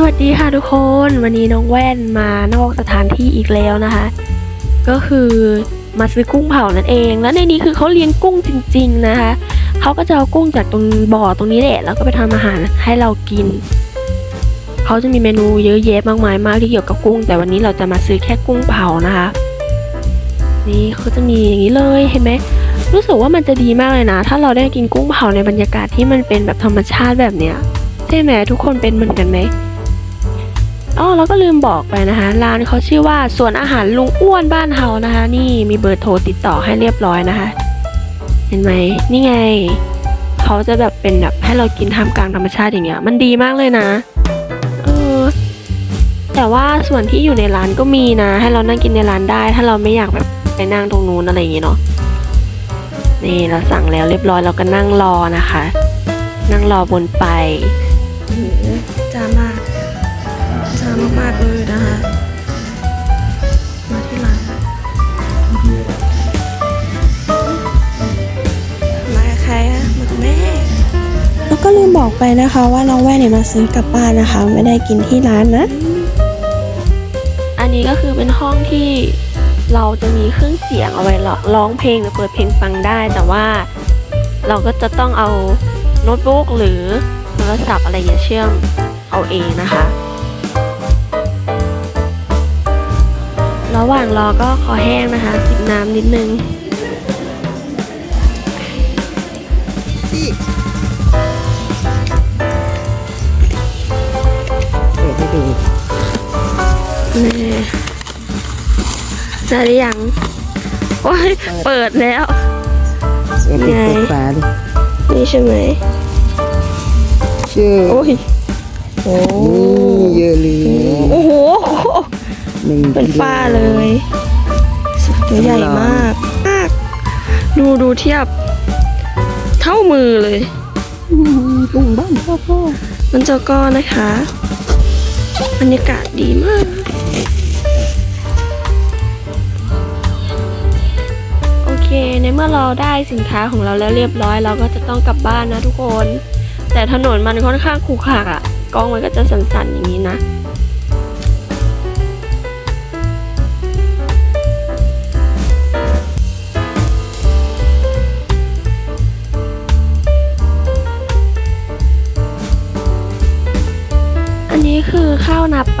สวัสดีค่ะทุกคนวันนี้น้องแว่นมานอกสถานที่อีกแล้วนะคะ ก็คือมาซื้อกุ้งเผานั่นเอง แล้วในนี้คือเขาเลี้ยงกุ้งจริง ๆนะคะเขาก็จะเอากุ้งจากตรงบ่อตรงนี้แหละแล้วก็ไปทำอาหารให้เรากินเขาจะมีเมนูเยอะแยะมากมายมากที่เกี่ยวกับกุ้ง แต่วันนี้เราจะมาซื้อแค่กุ้งเผานะคะ นี่เขาจะมีอย่างนี้เลยเห็นไหมรู้สึกว่ามันจะดีมากเลยนะ ถ้าเราได้กินกุ้งเผาในบรรยากาศที่มันเป็นแบบธรรมชาติแบบเนี้ยใช่ไหมทุกคนเป็นเหมือนกันไหม อ๋อแล้วก็ลืมบอกไปนะคะ ร้านเขาชื่อว่าสวนอาหารลุงอ้วนบ้านเฮานะคะ นี่มีเบอร์โทรติดต่อให้เรียบร้อยนะคะ เห็นไหมนี่ไงเขาจะแบบเป็นแบบให้เรากินท่ามกลางธรรมชาติอย่างเงี้ย มันดีมากเลยนะเออแต่ว่าส่วนที่อยู่ในร้านก็มีนะ ให้เรานั่งกินในร้านได้ ถ้าเราไม่อยากแบบไปนั่งตรงนู้นอะไรอย่างเงี้เนาะนี่เราสั่งแล้วเรียบร้อยเราก็นั่งรอนะคะ นั่งรอบนไปจ้ามาก ช้ามากๆเลยนะคะมาที่ร้านมากับใครอะมากับแม่แล้วก็ลืมบอกไปนะคะว่าน้องแว่นเนี่ยมาซื้อกลับบ้านนะคะ ไม่ได้กินที่ร้านนะ อันนี้ก็คือเป็นห้องที่เราจะมีเครื่องเสียงเอาไว้ร้องเพลงหรือเปิดเพลงฟังได้ แต่ว่าเราก็จะต้องเอาโน้ตบุ๊กหรือโทรศัพท์อะไรอย่างเงี้ยเชื่อมเอาเองนะคะ ระหว่างรอก็ขอแห้งนะคะจิบน้ำนิดนึงเปิดให้ดูนี่ได้หรือยังโอ้ยเปิดแล้วเปิดไงเปิดฝาดินี่ใช่ไหมชื่อโอ้ยโอ้นี่เยอะเลยโอ้โหห นึ่เป็นฝ้าเลยตัวใหญ่มากมาก ดูดูเทียบ เท่ามือเลยกุ้งบ้านพ่อพ่อมันจ้าก้อนนะคะบรรยากาศดีมาก โอเค ในเมื่อเราได้สินค้าของเราแล้วเรียบร้อย เราก็จะต้องกลับบ้านนะทุกคน แต่ถนนมันค่อนข้างขรุขระอะกล้องมันก็จะสั่นๆอย่างนี้นะ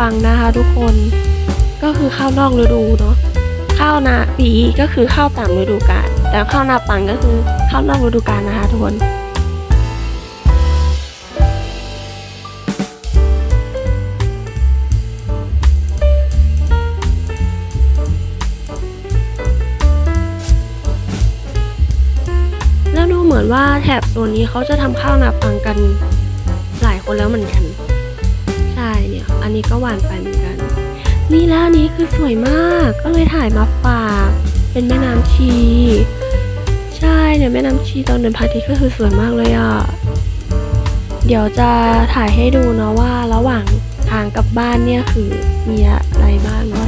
ข้าวนาปังนะคะทุกคนก็คือข้าวนอกฤดูเนาะข้าวนาปีก็คือข้าวตามฤดูกาลแต่ข้าวนาปังก็คือข้าวนอกฤดูกาลนะคะทุกคนแล้วดูเหมือนว่าแถบโซนนี้เขาจะทำข้าวนาปังกันหลายคนแล้วเหมือนกัน อันนี้ก็หวานไปเหมือนกัน นี่แล้วนี้คือสวยมาก ก็เลยถ่ายมาฝาก เป็นแม่น้ำชี ใช่เนี่ยแม่น้ำชีตอนเดินพาทิตก็คือสวยมากเลยอะ เดี๋ยวจะถ่ายให้ดูเนาะว่าระหว่างทางกลับบ้านเนี่ยคือมีอะไรบ้างเนาะ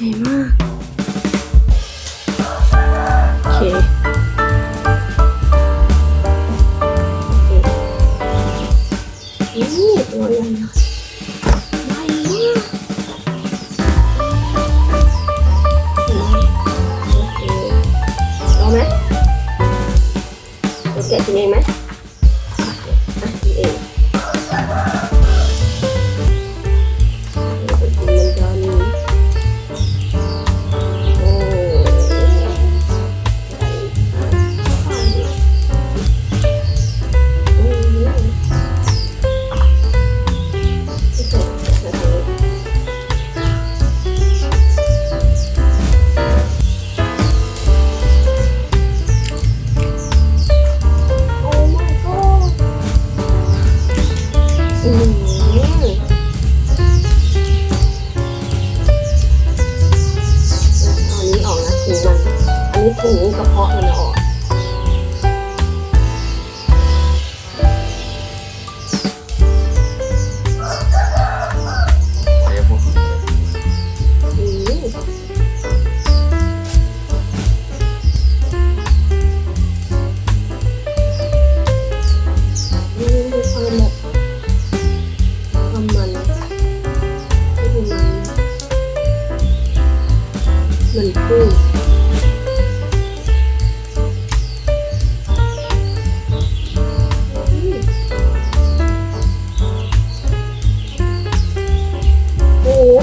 ญ่มาก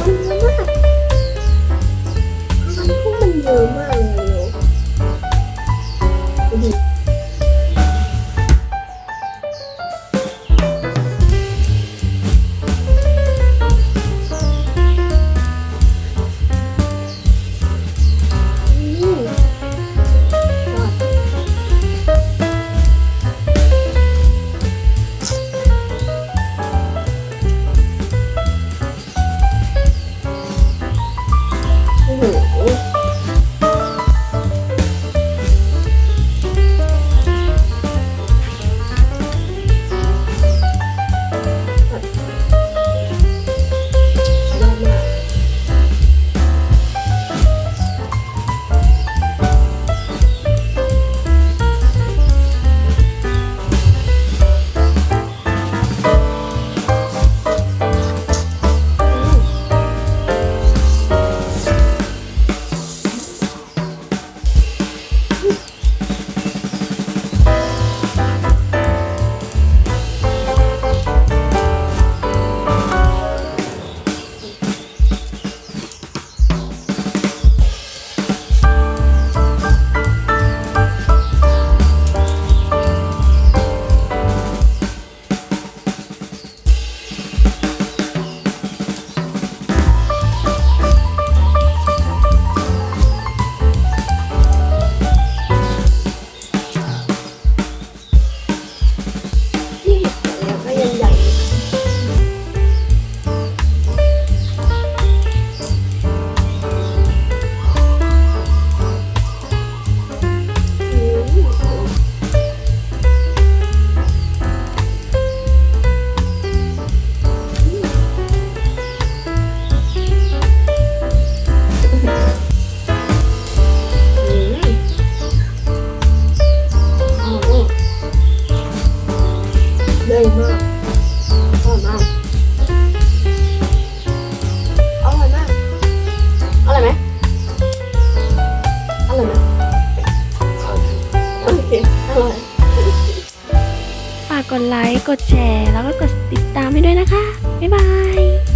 của mình lắm á Mình thấy mình vừa mơ 五。 กดแชร์ แล้วก็กดติดตามให้ด้วยนะคะ บ๊ายบาย